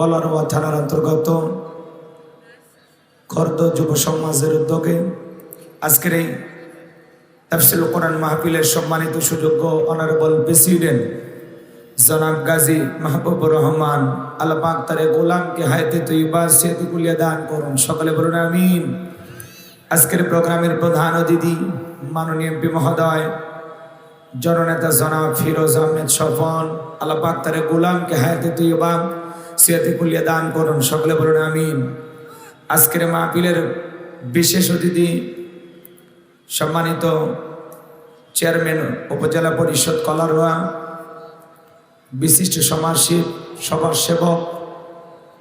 কলারোয়া থানার অন্তর্গত খর্দ যুব সমাজের উদ্যোগে আজকের এই তাফসিল কোরআন মাহফিলের সম্মানিত সুযোগ্য অনারেবল প্রেসিডেন্ট জনাব গাজী মাহবুবুর রহমান আল্লাহ পাক তারে গোলামকে হায়তে তৈবা সেতু কুলিয়া দান করুন। সকলে বলুন আমিন। আজকের প্রোগ্রামের প্রধান অতিথি মাননীয় এমপি মহোদয়, জননেতা জনাব ফিরোজ আহমেদ সফন আল্লাহ পাক তারে গোলামকে হায়াতে তৈবা সিয়াতে কুলিয়া দান করুন। সকলে বলুন আমিন। আজকের মাহফিলের বিশেষ অতিথি সম্মানিত চেয়ারম্যান, উপজেলা পরিষদ কলারোয়া, বিশিষ্ট সমাজসেব সমাজসেবক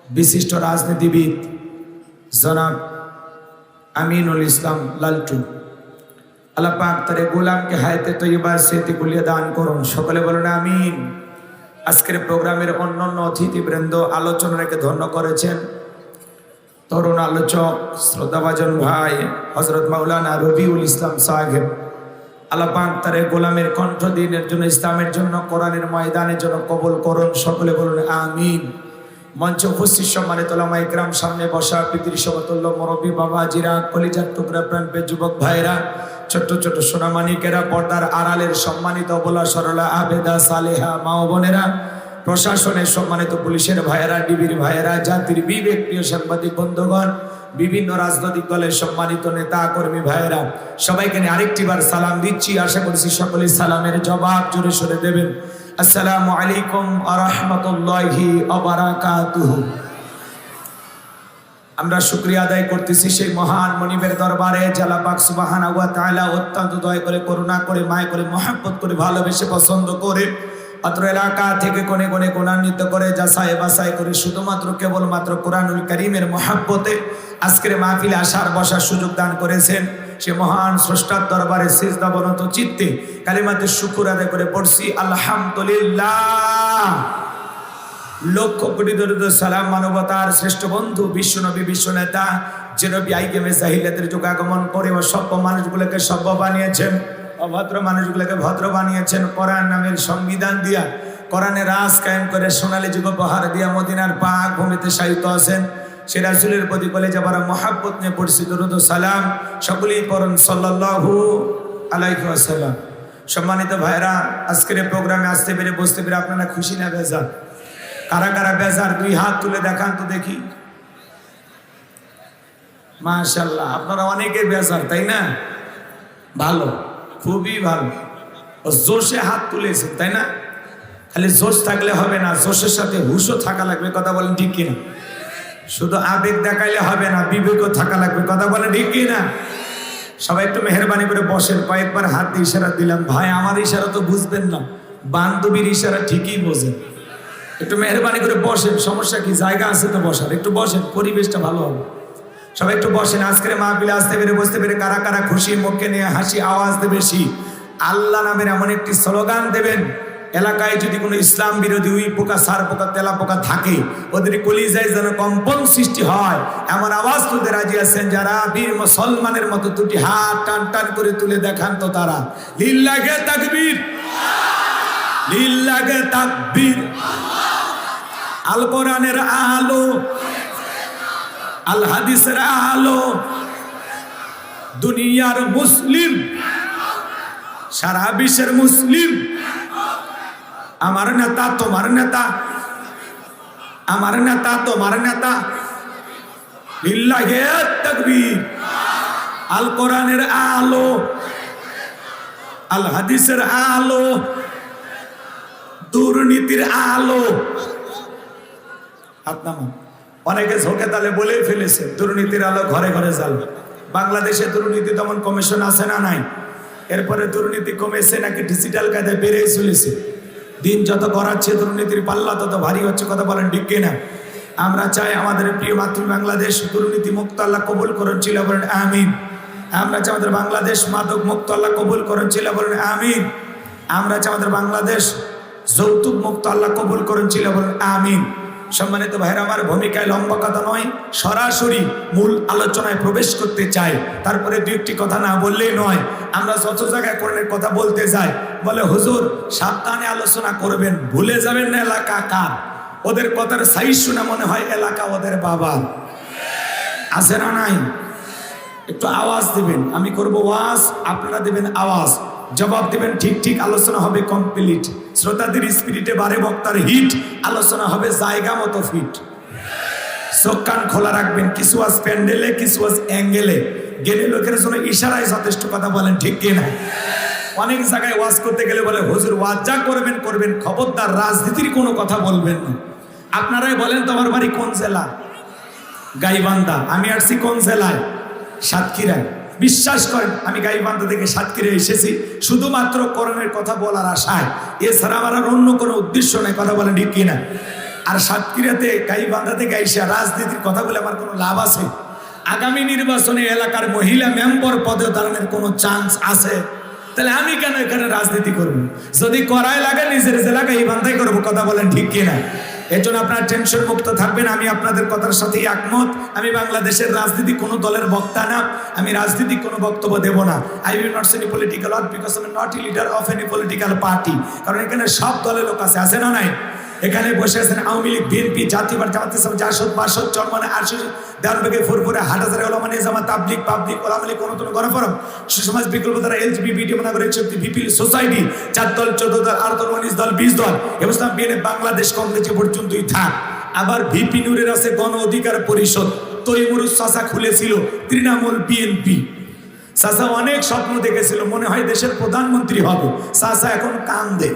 বিশিষ্ট রাজনীতিবিদ, জনাব আমিনুল ইসলাম লালটু। আল্লাহ পাক তারে গোলামকে হায়াতে তৈবা স্মৃতি গুলিয়ে দান করুন। সকলে বলুন আমিন। আজকের প্রোগ্রামের অন্যান্য অতিথিবৃন্দ আলোচনা রেখে ধন্য করেছেন। তরুণ আলোচক, শ্রদ্ধাভাজন ভাই হজরত মাউলানা রবিউল ইসলাম সাহেব। আল্লাহ পাক তারে গোলামের কণ্ঠ দিনের জন্য ইসলামের জন্য, কোরআনের ময়দানের জন্য কবল করুন, সকলে বলুন আমিন। মঞ্চ উপস্থিত ওলামা ইকরাম, সামনে বসা পৃথিবীর সমতুল্য মুরব্বী বাবা জিরা কলিজার টুকরা প্রাণপে যুবক ভাইরা, ছোট্ট ছোট্ট সোনামানিকেরা, পর্দার আড়ালের সম্মানিত অবলা সরলা আবেদা সালেহা মা বোনেরা প্রশাসনের সম্মানিত পুলিশের ভাইয়েরা ডিবির ভাইয়েরা, জাতির বিবেক, প্রিয় সাংবাদিক বন্ধুগণ, বিভিন্ন রাজনৈতিক দলের সম্মানিত নেতা, কর্মী ভাইয়েরা, সবাইকে আরেকটি বার সালাম দিচ্ছি। আশা করছি সকলে সালামের জবাব জোরে সরে দেবেন। আসসালামু আলাইকুম আরহামতুল্লাহি অবারাকাতুহু আমরা শুক্রিয়া আদায় করতেছি সেই মহান মনিবের দরবারে জালাপাক সুবাহান আগুয়া তাআলা অত্যন্ত দয়া করে, করুণা করে, মায় করে, মহাব্বত করে, ভালোবেসে, পছন্দ করে অত্র এলাকা থেকে কোনে কোনে গুণান্বিত করে যাচাই বাছাই করে শুধুমাত্র কেবলমাত্র কোরআনুল করিমের মহাব্বতে আজকের মাহফিলে আসার, বসার সুযোগ দান করেছেন সে মহান স্রষ্টার দরবারে সিজদাবনত চিত্তে কালিমাতে শুকুর আদায় করে পড়ছি, আলহামদুলিল্লাহ। লক্ষ কোটি দরিদ্র সালাম মানবতার শ্রেষ্ঠ বন্ধু বিশ্বনবী বিশ্বনেতা যে নবী আইকেমে জাহিলাতের যুগ আগমন করে ও সভ্য মানুষগুলোকে সভ্য বানিয়েছেন। অভদ্র মানুষগুলোকে ভদ্র বানিয়েছেন, কোরআন নামের সংবিধান দিয়া, কোরআনে রাজ কায়েম করে সোনালী যুগ উপহার দিয়া মদিনার পাক ভূমিতে সাহিত্য আছেন। সে রাসুলের প্রতি বলে যাবার মহাব্বত নিয়ে পড়ছি, দরুদ সালাম। সকলেই সাল্লাল্লাহু আলাইহি ওয়াসাল্লাম। সম্মানিত ভাইরা, আজকের প্রোগ্রামে আসতে পেরে বসতে পেরে আপনারা খুশি না বেজার? কারা কারা বেজার? দুই হাত তুলে দেখান তো দেখি। মাশাল্লাহ আপনারা অনেকে বেজার, তাই না? ভালো। খুবই ভালো। ও জোশে হাত তুলেছেন তাই না? খালি জোশ থাকলে হবে না, জোশের সাথে হুশও থাকা লাগবে, কথা বলেন ঠিক কিনা? শুধু আবেগ দেখাইলে হবে না, বিবেকও থাকা লাগবে, কথা বলেন ঠিক কিনা? সবাই একটু মেহরবানি করে বসেন, কয়েকবার হাত দিয়ে ইশারা দিলাম, ভাই, আমার ইশারা তো বুঝবেন না, বান্ধবীর ইশারা ঠিকই বোঝেন। একটু মেহরবানি করে বসেন, সমস্যা কি? জায়গা আছে তো বসার, একটু বসেন, পরিবেশটা ভালো হবে। সবাই একটু বসেন, আজকের মাহফিলে আসতে পেরে, বসতে পেরে কারা কারা খুশি, মুখে নিয়ে হাসি, আওয়াজ দেবে বেশি। আল্লাহ নামের এমন একটি স্লোগান দেবেন, এলাকায় যদি কোনো ইসলাম বিরোধী উই পোকা, সার পোকা, তেলা পোকা থাকে, ওদের কলিজায় যেন কম্পন সৃষ্টি হয়। এমন আওয়াজ তুলতে রাজি আছেন যারা, বীর মুসলমানের মতো দুটি হাত টান টান করে তুলে দেখান তো তারা। লিল্লাগে তাকবীর। লিল্লাগে তাকবীর। আল কোরআনের আলো আল হাদিসের আলো। দুনিয়ার মুসলিম, সারা বিশ্বের মুসলিম। আমার নেতা, তোমার নেতা। আমার নেতা, তোমার নেতা। আল কোরআনের আলো। আল হাদিসের আলো। দুর্নীতির আলো। আপনার অনেকে ঝোঁকে তালে বলেই ফেলেছে, দুর্নীতির আলো ঘরে ঘরে জ্বালবে। বাংলাদেশে দুর্নীতি দমন কমিশন আছে না নাই? এরপরে দুর্নীতি কমেছে নাকি ডিজিটাল কায়দায় বেড়েই চলেছে? দিন যত গড়াচ্ছে দুর্নীতির পাল্লা তত ভারী হচ্ছে, কথা বলেন ঠিক না আমরা চাই আমাদের প্রিয় মাতৃ বাংলাদেশ দুর্নীতি মুক্ত আল্লাহ কবুল করেন ছিল বলেন আমিন। আমরা চাই আমাদের বাংলাদেশ মাদক মুক্ত আল্লাহ কবুল করেন ছিল বলেন আমিন। আমরা চাই আমাদের বাংলাদেশ যৌতুক মুক্ত আল্লাহ কবুল করেন ছিল বলেন আমিন। সম্মানিত ভাইরা আমার ভূমিকায় লম্বা কথা নয়, সরাসরি মূল আলোচনায় প্রবেশ করতে চাই। তারপরে দু একটি কথা না বললেই নয়, আমরা যত জায়গায় কোরআনের কথা বলতে যাই, বলে, হুজুর, সাবধানে আলোচনা করবেন, ভুলে যাবেন না এলাকা কার? ওদের কথার সাইজ শুনে মনে হয় এলাকা ওদের বাবা। আছে না নাই? একটু আওয়াজ দিবেন, আমি করব ওয়াজ, আপনারা দিবেন আওয়াজ। জবাব দিবেন, ঠিক ঠিক, আলোচনা হবে কমপ্লিট শ্রোতাদের স্পিরিটে বারে বক্তার হিট, আলোচনা হবে জায়গা মতো ফিট চোখ, কান খোলা রাখবেন, কিছু আজ প্যান্ডেলে, কিছু আজ অ্যাঙ্গেলে। গেলে লোকের জন্য ইশারায় যথেষ্ট কথা বলেন, ঠিক কিনা অনেক জায়গায় ওয়াজ করতে গেলে বলে, হুজুর, ওয়াজ যা করবেন করবেন, খবরদার, রাজনীতির কোনো কথা বলবেন না। আপনারাই বলেন, তোমার বাড়ি কোন জেলা? গাইবান্ধা, আমি আসছি কোন জেলায়? সাতক্ষীরায়। বিশ্বাস করেন, আমি গাইবান্ধা থেকে সাতক্ষীরায় এসেছি, শুধুমাত্র করণের কথা বলার আশায়। এছাড়া আমার আর অন্য কোনো উদ্দেশ্য নেই, কথা বলেন ঠিক কিনা। আর সাতক্ষীরাতে, গাইবান্ধা থেকে এসে রাজনীতির কথা বলে আমার কোনো লাভ আছে? আগামী নির্বাচনে এলাকার মহিলা মেম্বার পদে দাঁড়ানোর কোনো চান্স আছে? তাহলে আমি কেন এখানে রাজনীতি করব? যদি করাই লাগে, নিজের জেলাকে এই বান্ধাই করব, কথা বলেন ঠিক কিনা? এর জন্য আপনারা টেনশন মুক্ত থাকবেন, আমি আপনাদের কথার সাথে একমত। আমি বাংলাদেশের রাজনীতি কোনো দলের বক্তা না, আমি রাজনীতি কোনো বক্তব্য দেব না। I will not say any political or because I not leader of any political party কারণ এখানে সব দলের লোক আছে আছে না নাই? এখানে বসে আছেন আওয়ামী লীগ, বিএনপি, জাতীয় পার্টি, জামাত ইসলাম, জাসদ, বাসদ, চরমানে আরশি দেওয়ানবেগে ফুরফুরে হাটাজারে ওলামানি জামা তাবলিক পাবলিক, ওলামা লীগ কোনো কোনো গণফরম, সুসমাজ বিকল্প দ্বারা এল এলজিবি বিডি নাগরিক শক্তি বিপিএল, সোসাইটি, চার দল, চোদ্দ দল, আট দল, উনিশ দল, বিশ দল, এবং বিএনএ, বাংলাদেশ, কংগ্রেসে পর্যন্তই থাক। আবার ভিপি নুরের আছে গণ অধিকার পরিষদ তৈমুরুস চাষা খুলেছিল তৃণমূল বিএনপি। চাষা অনেক স্বপ্ন দেখেছিল, মনে হয় দেশের প্রধানমন্ত্রী হবে। চাষা এখন কান দে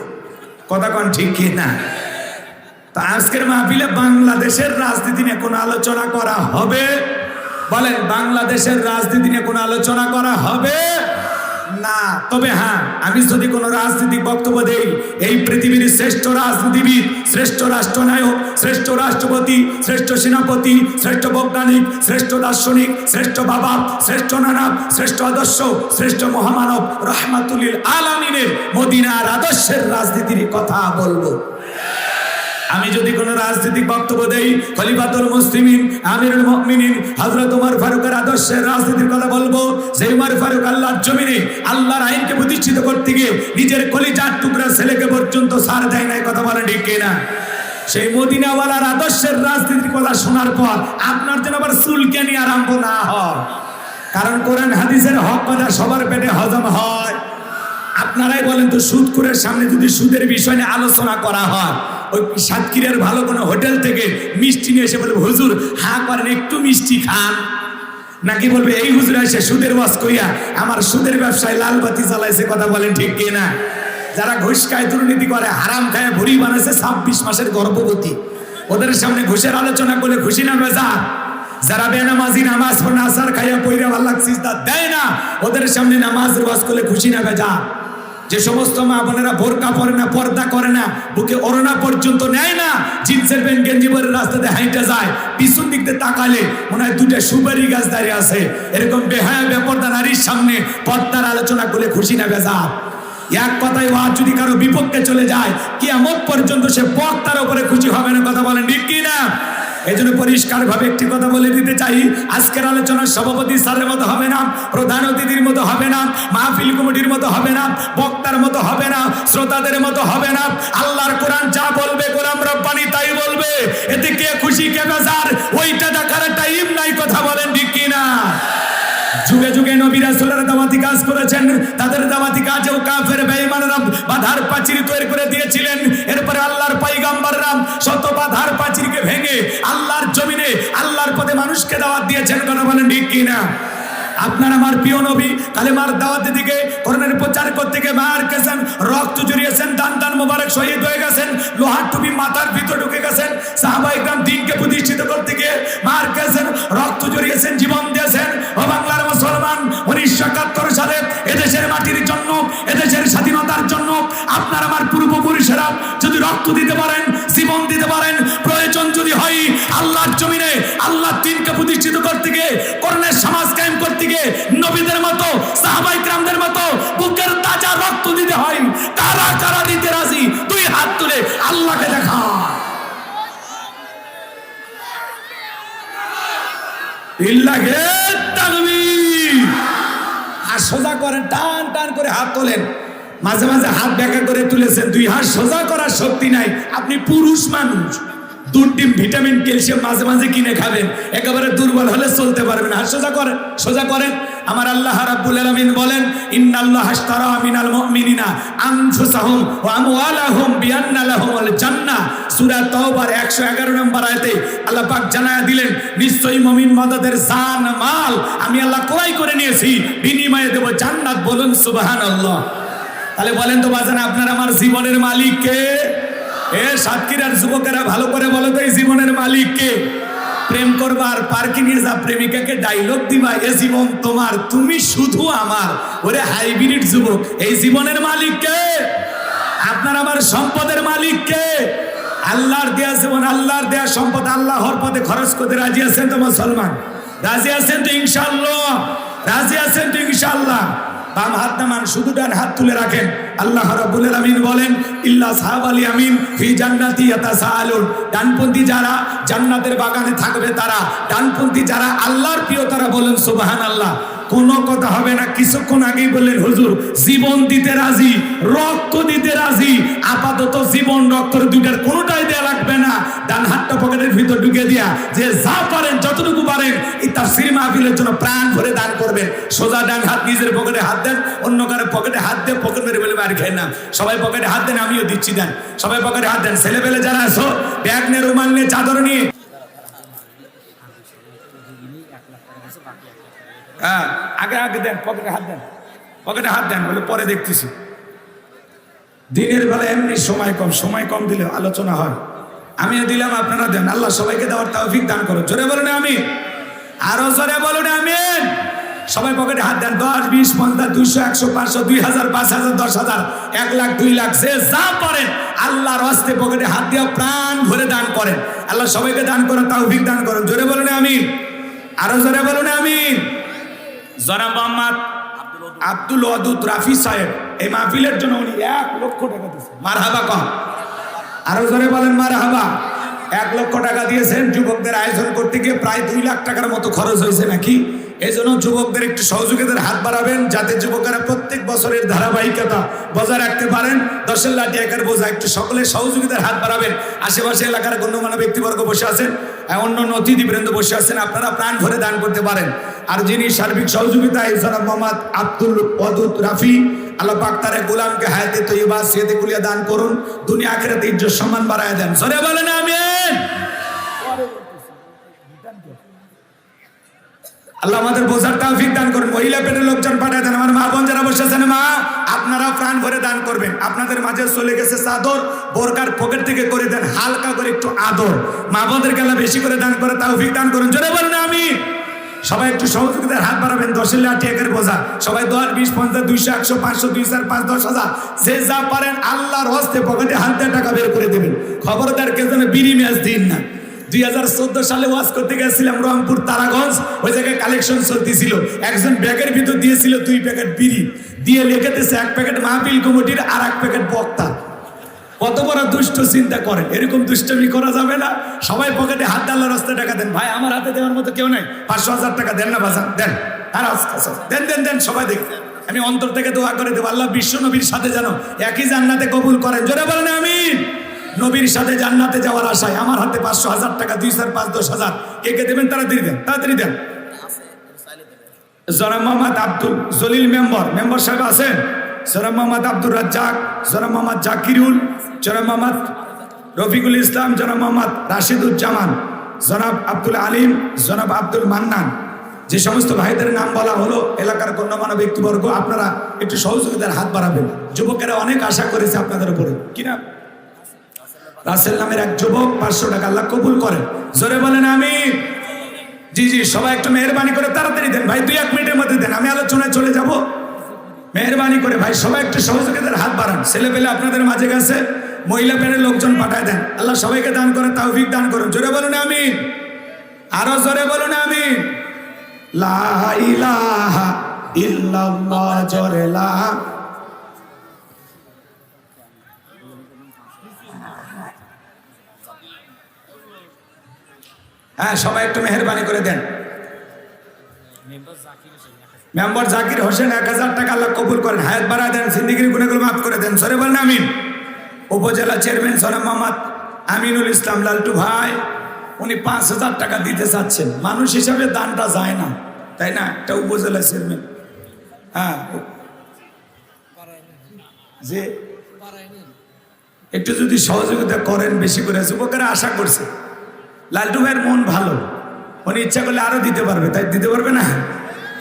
কথা কন ঠিক না? তা আজকের মাহফিলে বাংলাদেশের রাজনীতি নিয়ে কোনো আলোচনা করা হবে? বলেন, বাংলাদেশের রাজনীতি নিয়ে কোনো আলোচনা করা হবে? না। তবে হ্যাঁ আমি যদি কোনো রাজনৈতিক বক্তব্য দেই, এই পৃথিবীর শ্রেষ্ঠ রাজনীতিবিদ, শ্রেষ্ঠ রাষ্ট্রনায়ক, শ্রেষ্ঠ রাষ্ট্রপতি, শ্রেষ্ঠ সেনাপতি, শ্রেষ্ঠ বৈজ্ঞানিক, শ্রেষ্ঠ দার্শনিক, শ্রেষ্ঠ বাবা, শ্রেষ্ঠ নানা, শ্রেষ্ঠ আদর্শ, শ্রেষ্ঠ মহামানব, রহমাতুল্লিল আলামিনের মদিনার আদর্শের রাজনীতির কথা বলব। আমি যদি কোনো রাজনৈতিক বক্তব্য দেই, খলিফাতুল মুসলিমিন, আমিরুল মুমিনিন, হযরত ওমর ফারুকের আদর্শের রাজনীতির কথা বলব যে ওমর ফারুক আল্লাহর জমিনে আল্লাহর আইনকে প্রতিষ্ঠিত করতে গিয়ে নিজের কলিজার টুকরা ছেলেকে পর্যন্ত সার দেয় নাই, কথা বলে ঠিক কিনা? সেই মদিনাওয়ালার আদর্শের রাজনীতির কথা শোনার পর আপনার যেন আবার চুলকানি আরম্ভ না হয়। কারণ কোরআন হাদিসের হক কথা সবার পেটে হজম হয়। আপনারাই বলেন তো, সুদ করে সামনে যদি সুদের বিষয় নিয়ে আলোচনা করা হয় ওই সাতক্ষীরার ভালো কোনো হোটেল থেকে মিষ্টি নিয়ে এসে বলবে, হুজুর, হা করেন, একটু মিষ্টি খান। নাকি বলবে, এই হুজুর এসে সুদের বাস কইয়া আমার সুদের ব্যবসায় লাল বাতি জ্বালাইছে, কথা বলেন ঠিক কিনা? যারা ঘুষ খায়, দুর্নীতি করে, হারাম খায়, ভুড়ি বানাইছে, ছাব্বিশ মাসের গর্ভবতী। ওদের সামনে ঘুষের আলোচনা করলে খুশি না বেজা। যারা বেনামাজি নামাজ পড়ে, আসার খাইয়া পইরা ভালো সিজদা দেয় না, ওদের সামনে নামাজ ওয়াজ করলে খুশি না বেজা। যে সমস্ত মা বোনেরা বোরকা পরে না, পর্দা করে না, বুকে অরনা পর্যন্ত নেয় না, জিন্সের প্যান্ট গেঞ্জি পরে রাস্তাতে হাইটা যায়, পিছন দিক দিয়ে তাকালে মনে হয় দুটা সুপারি গাছ দাঁড়িয়ে আছে। এরকম বেহায়া বেপর্দা নারীর সামনে পর্দার আলোচনা করলে খুশি না বেজা এক কথায় ওয়াজ যদি কারও বিপক্ষে চলে যায়, কিয়ামত পর্যন্ত সে পর্দার উপরে খুশি হবে না, কথা বলেন ঠিক কি না এই জন্য পরিষ্কার ভাবে একটি কথা বলে দিতে চাই। আজকের আলোচনার সভাপতি স্যারের মতো হবে না, প্রধান অতিথির মতো হবে না, মাহফিল কমিটির মতো হবে না, বক্তার মতো হবে না, শ্রোতাদের মতো হবে না। আল্লাহর কোরআন যা বলবে কোরআন রব্বানি তাই বলবে। এতে কে খুশি, কে বেজার, ওইটা দেখার টাইম নাই, কথা বলেন ঠিক কিনা? যুগে যুগে নবীরা সোলার দাওয়াতি কাজ করেছেন, তাদের দাওয়াতি কাজেও কাফের মানুষকে দাওয়াত দিয়েছেন কেন বলেন ঠিক কিনা? আপনার আমার প্রিয় নবী কালেমার দাওয়াতে দিকে করোনার প্রচার করতে গিয়ে মার গেছেন রক্ত জড়িয়েছেন, দান দান মোবারক শহীদ হয়ে গেছেন, লোহার টুপি মাথার ভিতর ঢুকে গেছেন, সাহাবা ইকরাম দিনকে প্রতিষ্ঠিত করতে গিয়ে মার গেছেন রক্ত জড়িয়েছেন, জীবন দিয়েছেন। ও বাংলার মুসলমান, উনিশশো একাত্তর সালে এদেশের মাটির জন্য, এদেশের স্বাধীনতার জন্য আপনার আমার পূর্বপুরুষেরা যদি রক্ত দিতে পারেন, জীবন দিতে পারেন কারা দিতে রাজি, দুই হাত তুলে আল্লাহকে দেখা। সোজা করেন, টান টান করে হাত তোলেন। মাঝে মাঝে হাত ব্যাখ্যা করে তুলেছেন, দুই হাত সোজা করার শক্তি নাই, আপনি পুরুষ মানুষ। দুধ ডিম ভিটামিন, ক্যালসিয়াম মাঝে মাঝে কিনে খাবেন। একেবারে দুর্বল হলে চলতে পারবেন আর সোজা করেন সোজা করেন। আমার আল্লাহ রাব্বুল আলামিন বলেন, ইন্নাল্লাহ আশতারা মিনাল মুমিনিনা আনফুসাহুম ওয়া আমওয়ালাহুম বিআন্না লাহুমুল জান্নাহ। সূরা তাওবার 111 নম্বর আয়াতে আল্লাহ পাক জানায়া দিলেন, নিশ্চয়ই মুমিন মাদাদের জান, মাল আমি আল্লাহ ক্রয় করে নিয়েছি। বিনিময়ে দেব জান্নাত। বলুন, সুবহানাল্লাহ। তাহলে বলেন তো বাজান, আপনার আমার জীবনের মালিক কে? এ সাতক্ষীরার যুবকেরা ভালো করে বলো তো, এই জীবনের মালিক কে? প্রেম করবার পার্কে নিয়ে যা প্রেমিকাকে ডাইলগ দিবা, এ জীবন তোমার, তুমি শুধু আমার। ওরে হাইব্রিড যুবক, এই জীবনের মালিক কে? আপনার আমার সম্পদের মালিক কে? আল্লাহর দেয়া জীবন, আল্লাহর দেয়া সম্পদ আল্লাহর পথে খরচ করতে রাজি আছেন তো মুসলমান? রাজি আছেন তো ইনশাআল্লাহ? রাজি আছেন তো ইনশাআল্লাহ? বাম হাত নামান শুধু ডান হাত তুলে রাখেন। আল্লাহ রাব্বুল আলামিন বলেন, ইল্লা সাহাব আলী আমিন ফি জান্নাতি ইয়াতাসাআলুন। ডানপন্থী যারা জান্নাতের বাগানে থাকবে তারা, ডানপন্থী যারা আল্লাহর প্রিয় তারা বলেন, সুবহানাল্লাহ। কোনো কথা হবে না। কিছুক্ষণ আগেই বললেন, হুজুর, জীবন দিতে রাজি, রক্ত দিতে রাজি, আপাতত জীবন রক্ত দুইটার কোনোটাই দেয়া লাগবে না। ডান হাতটা পকেটের ভিতর ঢুকে দিয়া যে যা পারেন, যতটুকু পারেন, এই তাফসীর মাহফিলের জন্য প্রাণ ভরে দান করবেন। সোজা ডান হাত নিজের পকেটে হাত দেন, অন্য কারও পকেটে হাত দিয়ে পকেট মেরে বলে আর খেয়ে না সবাই পকেটে হাত দেন, আমিও দিচ্ছি দেন। সবাই পকেটে হাত দেন। ছেলে পেলে যারা আছো, ব্যাগ নিয়ে, রুমাল নিয়ে, চাদর নিয়ে হ্যাঁ আগে আগে দেন, পকেটে হাত দেন। পকেটে হাত দেন, বলে পরে দেখতেছি। দিনের বেলা এমনি সময় কম সময় কম দিলে আলোচনা হয়। আমিও দিলাম, আপনারা দেন। আল্লাহ সবাইকে দেওয়ার তৌফিক দান করো জোরে বলুন আমি আরও জোরে বলুন আমি সবাই পকেটে হাত দেন। দশ, বিশ, পঞ্চাশ, দুইশো, একশো, পাঁচশো, দুই হাজার, পাঁচ হাজার, দশ হাজার, এক লাখ, দুই লাখ, যে যা পারেন, আল্লাহর হস্তে পকেটে হাত দিয়ে প্রাণ ভরে দান করেন। আল্লাহ সবাইকে দান করেন, তৌফিক দান করেন। জোরে বলুন আমি আরও জোরে বলুন আমি জনাব মোহাম্মদ আব্দুল ওয়াদুদ রাফি সাহেব এই মাহফিলের জন্য উনি এক লক্ষ টাকা দিয়েছেন। মার হাবা কম। আরও জোরে বলেন মার হাবা এক লক্ষ টাকা দিয়েছেন যুবকদের আয়োজন করতে গিয়ে প্রায় দুই লাখ টাকার মতো খরচ হয়েছে নাকি? এই জন্য যুবকদের একটু সহযোগিতার হাত বাড়াবেন যাতে যুবকেরা প্রত্যেক বছরের ধারাবাহিকতা বজায় রাখতে পারেন। দশের লাঠি একের বোঝা একটু সকলে সহযোগিতার হাত বাড়াবেন। আশেপাশে এলাকার গণ্যমান্য ব্যক্তিবর্গ বসে আছেন অন্য অন্য অতিথিবৃন্দ বসে আছেন আপনারা প্রাণ ভরে দান করতে পারেন। আর যিনি সার্বিক সহযোগিতায় জনাব মোহাম্মদ আব্দুল ওয়াদুদ রাফি, আল্লাহ পাক তারে গোলামকে হায়াতে তৈবা সিয়াতে কুলিয়া দান করুন। দুনিয়া আখেরাতে ইজ্জত সম্মান বাড়ায় দেন। সরে বলেন, আমিন। আল্লাহ আমাদের বোঝার তৌফিক দান করুন। মহিলা পেটের লোকজন পাঠায় দেন। আমার মা বোন যারা বসে আছেন, মা, আপনারা প্রাণ ভরে দান করবেন। আপনাদের মাঝে চলে গেছে চাদর, বোরকার পকেট থেকে করে দেন। হালকা করে একটু আদর। মা বোনদের গেলা বেশি করে দান করে তৌফিক দান করুন। জোরে বলেন আমি সবাই একটু সহযোগিতার হাত বাড়াবেন দশের লাঠি একের বোঝা। সবাই দশ, বিশ, পঞ্চাশ, দুইশো, একশো, পাঁচশো, দুই চার পাঁচ, দশ হাজার। যে যা পারেন আল্লাহর হস্তে পকেটে হাত দিয়ে টাকা বের করে দেবেন। খবরদার কেউ যেন বিড়ি ম্যাচ দিন না। দুই হাজার চোদ্দ সালে ওয়াজ করতে গেছিলাম রংপুর, তারাগঞ্জ। ওই জায়গায় কালেকশন চলতেছিল। একজন ব্যাগের ভিতর দিয়েছিল দুই প্যাকেট বিড়ি। দিয়ে লিখেতেছে এক প্যাকেট মাহফিল কমিটির আর এক প্যাকেট বক্তা। কত বড় দুষ্ট চিন্তা করেন? এরকম দুষ্টমি করা যাবে না। সবাই পকেটে হাত ডাল্লার রাস্তায় টাকা দেন। ভাই, আমার হাতে দেওয়ার মতো কেউ নাই। পাঁচশো হাজার টাকা দেন না বাজান, দেন। আর দেন দেন দেন, সবাই দেখ। আমি অন্তর থেকে দোয়া করে দেবো, আল্লাহ বিশ্ব নবীর সাথে যেন একই জান্নাতে কবুল করেন। জোরে বলেন আমি নবীর সাথে জান্নাতে যাওয়ার আশায় আমার হাতে পাঁচশো হাজার টাকা, দুই চার পাঁচ দশ হাজার। একে দেবেন, তাড়াতাড়ি দেন তাড়াতাড়ি দেন। জনাব মোহাম্মদ আব্দুল জলিল মেম্বর, মেম্বার সাহেব আছেন? জনাব মোহাম্মদ আব্দুর রাজ্জাক জনাব মোহাম্মদ জাকিরুল জনাব মোহাম্মদ রফিকুল ইসলাম জনাব মোহাম্মদ রাশিদুজ্জামান জনাব আব্দুল আলিম জনাব আব্দুল মান্নান। যে সমস্ত ভাইদের নাম বলা হলো, এলাকার গণ্যমান্য ব্যক্তিবর্গ, আপনারা একটু সহযোগিতার হাত বাড়াবেন। যুবকেরা অনেক আশা করেছে আপনাদের উপরে। কিনা রাসেল নামের এক যুবক পাঁচশো টাকা আল্লাহ কবুল করেন। জোরে বলেন আমি জি জি, সবাই একটু মেহরবানি করে তাড়াতাড়ি দেন। ভাই, দুই, এক মিনিটের মধ্যে দেন। আমি আলোচনায় চলে যাব। মেহরবানি করে, ভাই, সবাই একটু সহযোগিতার হাত বাড়ান। ছেলে পেলে আপনাদের মাঝে গেছে, মহিলা পেলে লোকজন পাঠায় দেন। আল্লাহ সবাইকে দান করে, তৌফিক দান করুন। জোরে বলুন আমি আরও জোরে বলুন আমি হ্যাঁ সবাই একটু মেহরবানি করে দেন। মেম্বার জাকির হোসেন, এক হাজার। টাকা আল্লাহ কবুল করেন। হায়াত বাড়া দেন সিন্দিগির গুণাগুলো মাফ করে দেন। সরে বলেন, আমিন। উপজেলা চেয়ারম্যান সরাম মোহাম্মদ আমিনুল ইসলাম লালটু ভাই, উনি পাঁচ হাজার টাকা দিতে চাচ্ছেন। মানুষ হিসাবে দানটা যায় না, তাই না? একটা উপজেলা চেয়ারম্যান। হ্যাঁ। যে একটু যদি সহযোগিতা করেন বেশি করে, যুবকেরা আশা করছে। লালটু ভাইয়ের মন ভালো। উনি ইচ্ছা করলে আরও দিতে পারবে, তাই দিতে পারবে না?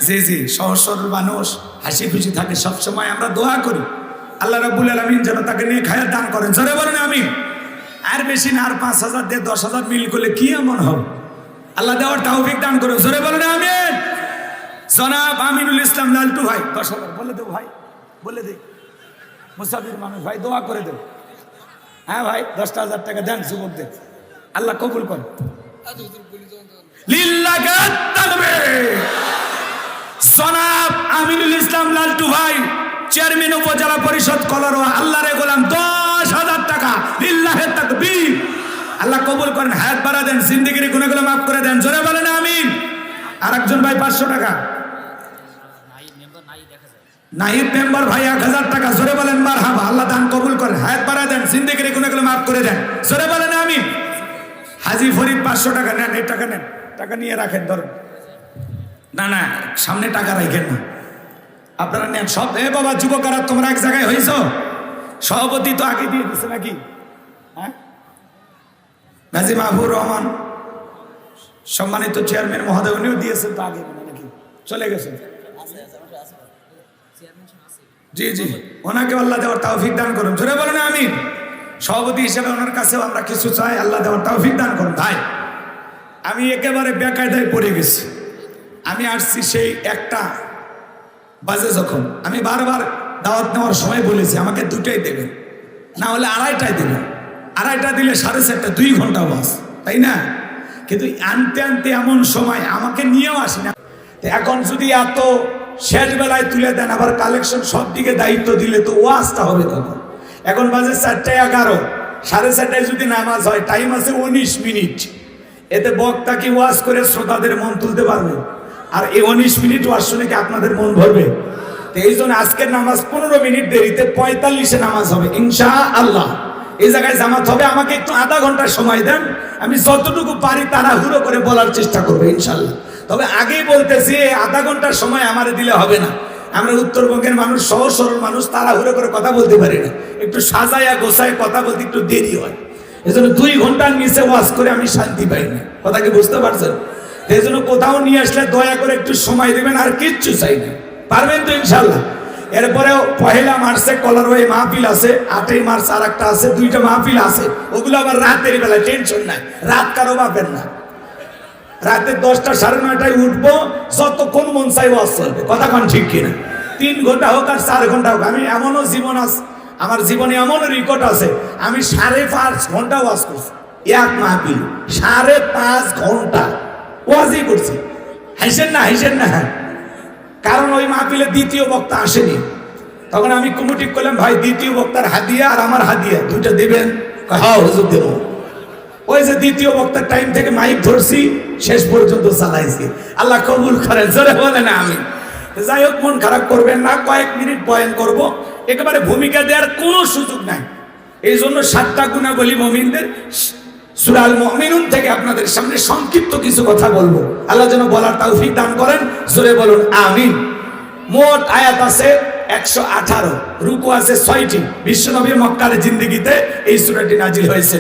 জি জি, সহজ সরল মানুষ, হাসি খুশি থাকে, সবসময় আমরা দোয়া করি। আল্লাহ রাবুল আলমিন যেন তাকে নিয়ে খায়ের দান করেন। জোরে বলেন আমি আর বেশি না, আর পাঁচ হাজার দিয়ে দশ হাজার মিল করলে কি এমন হবে? আল্লাহ দেওয়ার তাওফিক দান করুন। জোরে বলেন আমি জনাব আমিনুল ইসলাম লালটু ভাই, দশ হাজার, বলে দেবো ভাই, বলে দে। মুসাফির মানুষ, ভাই, দোয়া করে দেব হ্যাঁ ভাই, দশটা হাজার টাকা দেন, যুবকদের। আল্লাহ কবুল করেন জনাব আমিনুল ইসলাম লালটু ভাই, চেয়ারম্যান উপজেলা পরিষদ কলার আল্লাহরে গোলাম, দশ হাজার টাকা। লিল্লাহে তাকবীর। আল্লাহ কবুল করেন, হায়াত বাড়া দেন, জিন্দিগির গুণাগুলো মাফ করে দেন। জোরে বলেন, আমিন। আর ভাই পাঁচশো টাকা। নাহিদ মেম্বার ভাই এক হাজার টাকা। জোরে বলেন মার হাবা আল্লাহ দান কবুল করেন, হায়াত বাড়া দেন, জিন্দিগির গুণাগুলো মাফ করে দেন। জোরে বলেন, আমিন। হাজি ফরিদ পাঁচশো টাকা নেন, এই টাকা নেন। টাকা নিয়ে রাখেন, ধরুন। না না, সামনে টাকা রাখেন না। আপনারা নেন সব। এ বাবা, যুবকরা, তোমরা এক জায়গায় হয়েছ সভাপতি তো আগে দিয়ে দিছে নাকি? হ্যাঁ? গাজী মাহবুর রহমান, সম্মানিত চেয়ারম্যান মহোদয়, উনিও দিয়েছেন তো আগে নাকি? চলে গেছেন জি জি। ওনাকে আল্লাহ দেওয়ার তৌফিক দান করুন। জোরে বলেন আমি সভাপতি হিসেবে ওনার কাছেও আমরা কিছু চাই। আল্লাহ দেওয়ার তৌফিক দান করুন। ভাই। আমি একেবারে বেকায়দায় পড়ে গেছি। আমি আসছি সেই একটা বাজে যখন। আমি বারবার দাওয়াত নেওয়ার সময় বলেছি, আমাকে দুটাই দেবেন। না হলে আড়াইটাই দেবেন। আড়াইটা দিলে সাড়ে চারটা, দুই ঘণ্টা বাস, তাই না? কিন্তু আনতে আনতে এমন সময় আমাকে নিয়েও আসি না। এখন যদি এত শেষ বেলায় তুলে দেন, আবার কালেকশন সব দিকে দায়িত্ব দিলে তো ওয়াজটা হবে তখন এখন বাজে চারটায় এগারো, সাড়ে চারটায় যদি নামাজ হয় টাইম আছে উনিশ মিনিট। এতে বক্তা কি ওয়াজ করে শ্রোতাদের মন তুলতে পারবে? আর এই উনিশ মিনিট ওয়াজ শুনে কি আপনাদের মন ভরবে? তো এই জন্য আজকের নামাজ পনেরো মিনিট দেরিতে পঁয়তাল্লিশে নামাজ হবে ইনশা আল্লাহ এই জায়গায় জামাত হবে, আমাকে একটু আধা ঘণ্টা সময় দেন, আমি যতটুকু পারি তাড়াহুড়ো করে বলার চেষ্টা করব ইনশাল্লাহ তবে আগেই বলতেছি আধা ঘণ্টার সময় আমারে দিলে হবে না। আমরা উত্তরবঙ্গের মানুষ, সহজ সরল মানুষ, তাড়াহুড়ো করে কথা বলতে পারি না। একটু সাজায়া গোছায় কথা বলতে একটু দেরি হয়। এই জন্য দুই ঘণ্টার নিচে ওয়াজ করে আমি শান্তি পাই না কথা কি বুঝতে পারছেন? এই জন্য কোথাও নিয়ে আসলে দয়া করে একটু সময় দেবেন, আর কিচ্ছু চাই না পারবেন তো ইনশাল্লাহ এরপরেও পহেলা মার্চে কলার ওই মাহফিল আছে, আটই মার্চ আর একটা আছে, দুইটা মাহফিল আছে। ওগুলো আবার রাতের বেলায় টেনশন নাই। রাত কারও বাপের না। রাতে দশটা সাড়ে নয়টায় উঠবো, যতক্ষণ মন চাই ওয়াজ চলবে। কথা কন ঠিক কিনা? তিন ঘণ্টা হোক আর চার ঘণ্টা হোক, আমি এমনও জীবন আছে আমার জীবনে এমনও রেকর্ড আছে, আমি সাড়ে পাঁচ ঘণ্টা ওয়াজ করছি। এক মাহফিল, সাড়ে পাঁচ ঘণ্টা ওয়াজই করছি। হাসেন না হাসেন না। কারণ ওই মাহফিলে দ্বিতীয় বক্তা আসেনি। তখন আমি কমিটি করলাম, ভাই, দ্বিতীয় বক্তার হাদিয়া আর আমার হাদিয়া, দুইটা দেবেন? হ্যাঁ হুজুর দেবো। ওই যে দ্বিতীয় বক্তার টাইম থেকে মাইক ধরছি, শেষ পর্যন্ত চালাইছি। আল্লাহ কবুল করেন, জোরে বলে না আমি যাই হোক, মন খারাপ করবেন না, কয়েক মিনিট বয়ান করব। একেবারে ভূমিকা দেওয়ার কোনো সুযোগ নাই। এই জন্য সাতটা গুণা বলি মমিনদের সুরাল মমিনুন থেকে আপনাদের সামনে সংক্ষিপ্ত কিছু কথা বলব। আল্লাহ যেন বলার তৌফিক দান করেন সুরে বলুন, আমিন। মোট আয়াত আছে একশো আঠারো, রুকু আছে ছয়টি। বিশ্বনবীর মক্কার জিন্দিগিতে এই সুরাটি নাজিল হয়েছে।